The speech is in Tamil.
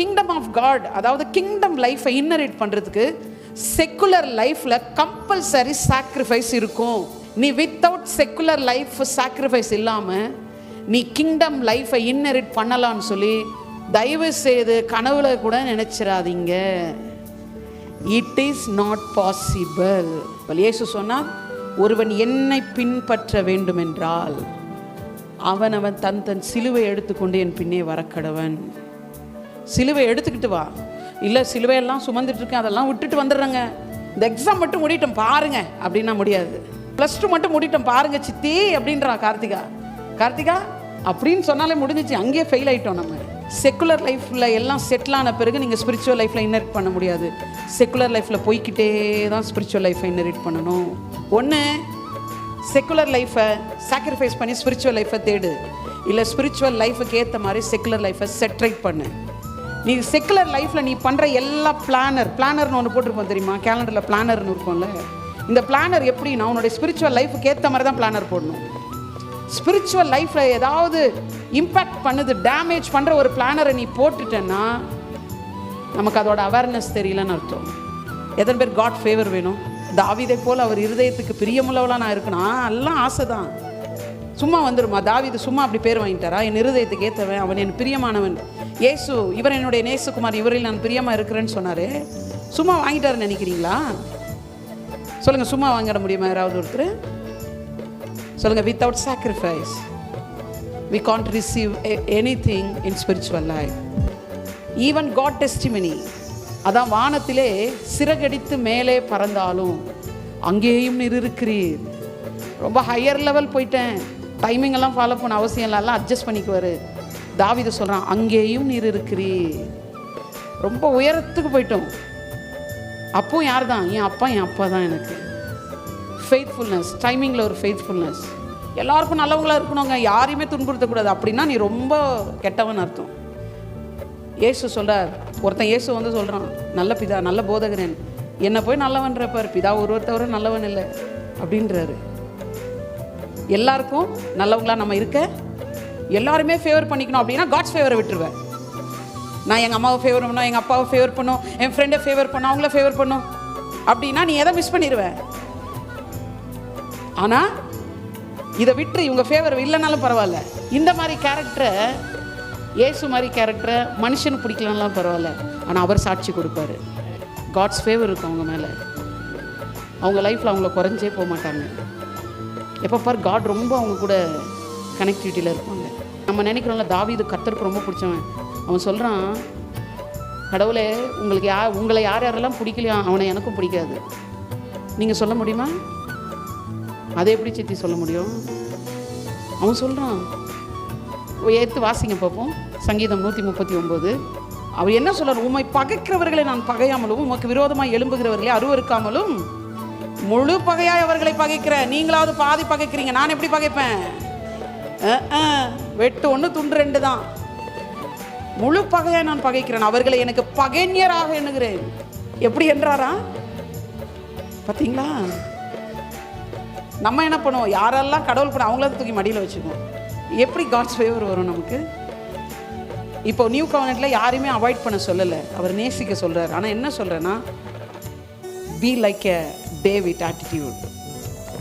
கிங்டம் ஆஃப் காட் அதாவது கிங்டம் லைஃப்பை இன்னரேட் பண்ணுறதுக்கு செக்குலர் லைஃப்பில் கம்பல்சரி சாக்ரிஃபைஸ் இருக்கும். நீ வித்தவுட் செக்குலர் லைஃப் சாக்ரிஃபைஸ் இல்லாமல் நீ கிங்டம் லைஃப்பை இன்னரிட் பண்ணலாம்னு சொல்லி தயவு செய்து கனவுல கூட நினைச்சிடாதீங்க இட் இஸ் நாட் பாசிபிள் இயேசு சொன்னால் ஒருவன் என்னை பின்பற்ற வேண்டும் என்றால் அவன் அவன் தன் தன் சிலுவை எடுத்துக்கொண்டு என் பின்னே வரக்கடவன். சிலுவை எடுத்துக்கிட்டு வா. இல்லை சிலுவையெல்லாம் சுமந்துட்டு இருக்கேன் அதெல்லாம் விட்டுட்டு வந்துடுறேங்க. இந்த எக்ஸாம் மட்டும் முடிட்டோம் பாருங்க. அப்படின்னா முடியாது. ப்ளஸ் டூ மட்டும் முடிட்டோம் பாருங்க சித்தி அப்படின்றான் கார்த்திகா. கார்த்திகா அப்படின்னு சொன்னாலே முடிஞ்சிச்சு. அங்கேயே ஃபெயில் ஆயிட்டோம் நம்ம. செக்குலர் லைஃப்பில் எல்லாம் செட்டில் ஆன பிறகு நீங்கள் ஸ்பிரிச்சுவல் லைஃப்பில் இன்னரிட் பண்ண முடியாது. செக்குலர் லைஃப்பில் போய்க்கிட்டே தான் ஸ்பிரிச்சுவல் லைஃப்பை இன்னரிட் பண்ணணும். ஒன்று செக்குலர் லைஃப்பை சாக்ரிஃபைஸ் பண்ணி ஸ்பிரிச்சுவல் லைஃப்பை தேடு. இல்லை ஸ்பிரிச்சுவல் லைஃபுக்கு ஏற்ற மாதிரி செக்குலர் லைஃப்பை செட்ரேட் பண்ணு. நீ செக்குலர் லைஃப்பில் நீ பண்ணுற எல்லா பிளானர் பிளானர்னு ஒன்று போட்டிருப்போம் தெரியுமா? கேலண்டரில் பிளானர்னு இருக்கும்ல. இந்த பிளானர் எப்படின்னா உன்னுடைய ஸ்பிரிச்சுவல் லைஃபுக்கு ஏற்ற மாதிரி தான் பிளானர் போடணும். ஸ்பிரிச்சுவல் லைஃப்பில் ஏதாவது இம்பேக்ட் பண்ணுது டேமேஜ் பண்ணுற ஒரு பிளானரை நீ போட்டுட்டேன்னா நமக்கு அதோட அவேர்னஸ் தெரியலன்னு அர்த்தம். எத்தனை பேர்? காட் ஃபேவர் வேணும். தாவிதை போல் அவர் இருதயத்துக்கு பிரியமுள்ளவளாக நான் இருக்கணும். எல்லாம் ஆசை தான் சும்மா வந்துருமா? தாவீது சும்மா அப்படி பேர் வாங்கிட்டாரா? என் இருதயத்துக்கு ஏற்றவன் அவன் என் பிரியமானவன். இயேசு இவர் என்னுடைய நேசகுமார் இவரில் நான் பிரியமாக இருக்கிறேன்னு சொன்னார். சும்மா வாங்கிட்டாருன்னு நினைக்கிறீங்களா? சொல்லுங்கள் சும்மா வாங்கிட முடியுமா? யாராவது ஒருத்தர்? சொல்லுங்கள் without sacrifice we can't receive anything in spiritual life even God testimony அதான் வானத்திலே சிறகடித்து மேலே பறந்தாலும் அங்கேயும் நிறு இருக்கிறீர். ரொம்ப ஹையர் லெவல் போயிட்டேன். டைமிங்கெல்லாம் ஃபாலோ பண்ண அவசியம் இல்லை. எல்லாம் அட்ஜஸ்ட் பண்ணிக்குவார். தாவித சொல்கிறான் அங்கேயும் நீர் இருக்கிறீ ரொம்ப உயரத்துக்கு போயிட்டோம். அப்பவும் யார் தான் என் அப்பா என் அப்பா தான் எனக்கு. ஃபெய்த்ஃபுல்னஸ் டைமிங்கில் ஒரு ஃபெய்த்ஃபுல்னஸ் எல்லாருக்கும் நல்லவங்களாக இருக்கணுங்க. யாரையுமே துன்புறுத்தக்கூடாது. அப்படின்னா நீ ரொம்ப கெட்டவன் அர்த்தம். இயேசு சொல்கிறார் ஒருத்தன் இயேசு வந்து சொல்கிறான் நல்ல பிதா நல்ல போதகரன். என்னை போய் நல்லவன்றப்பார் பிதா ஒருவர் தவிர நல்லவன் இல்லை. அப்படின்றாரு. எல்லாருக்கும் நல்லவங்களா நம்ம இருக்க எல்லாருமே ஃபேவர் பண்ணிக்கணும் அப்படின்னா காட்ஸ் ஃபேவரை விட்டுருவேன். நான் எங்கள் அம்மாவை ஃபேவர் பண்ணோம் எங்கள் அப்பாவை ஃபேவர் பண்ணும் என் ஃப்ரெண்டை ஃபேவர் பண்ணும் அவங்கள ஃபேவர் பண்ணும் அப்படின்னா நீ எதை மிஸ் பண்ணிடுவேன் ஆனால் இதை விட்டு இவங்க ஃபேவர் இல்லைனாலும் பரவாயில்ல. இந்த மாதிரி கேரக்டரை ஏசு மாதிரி கேரக்டரை மனுஷனுக்கு பிடிக்கலனாலும் பரவாயில்ல. ஆனால் அவர் சாட்சி கொடுப்பாரு. காட்ஸ் ஃபேவர் இருக்கும் அவங்க மேலே. அவங்க லைஃப்பில் அவங்கள குறைஞ்சே போக மாட்டாங்க. எப்போ பார் காட் ரொம்ப அவங்க கூட கனெக்டிவிட்டியில் இருப்பாங்க. நம்ம நினைக்கிறோம்ல இது கத்தருக்கு ரொம்ப பிடிச்சவன். அவன் சொல்கிறான் கடவுளே உங்களுக்கு யா உங்களை யார் யாரெல்லாம் பிடிக்கலையா அவனை எனக்கும் பிடிக்காது. நீங்கள் சொல்ல முடியுமா? அதை எப்படி சித்தி சொல்ல முடியும்? அவன் சொல்கிறான் ஏற்று வாசிங்க பார்ப்போம் சங்கீதம் நூற்றி முப்பத்தி ஒம்பது அவர் என்ன சொல்கிறார் உண்மை பகைக்கிறவர்களை நான் பகையாமலும் உமக்கு விரோதமாக எழும்புகிறவர்களை அருவருக்காமலும் முழு பகையாய் அவர்களை பகைக்கிறேன் நீங்களாவது பாதி பகைக்கிறீங்க. நான் எப்படி பகைப்பேன்? வெட்டு ஒன்று துண்டு ரெண்டு தான். முழு பகையாக நான் பகைக்கிறேன். அவர்களை எனக்கு பகைஞராக எண்ணுகிறேன். எப்படி என்றாரா? பார்த்தீங்களா நம்ம என்ன பண்ணுவோம்? யாரெல்லாம் கடவுள் பண்ண அவங்கள தூக்கி மடியில் வச்சுக்குவோம். எப்படி காட்ஸ் ஃபேவர் வரும் நமக்கு? இப்போ நியூ கவர்னெண்ட்டில் யாரையுமே அவாய்ட் பண்ண சொல்லலை. அவர் நேசிக்க சொல்கிறார் ஆனால் என்ன சொல்கிறேன்னா be like a David attitude.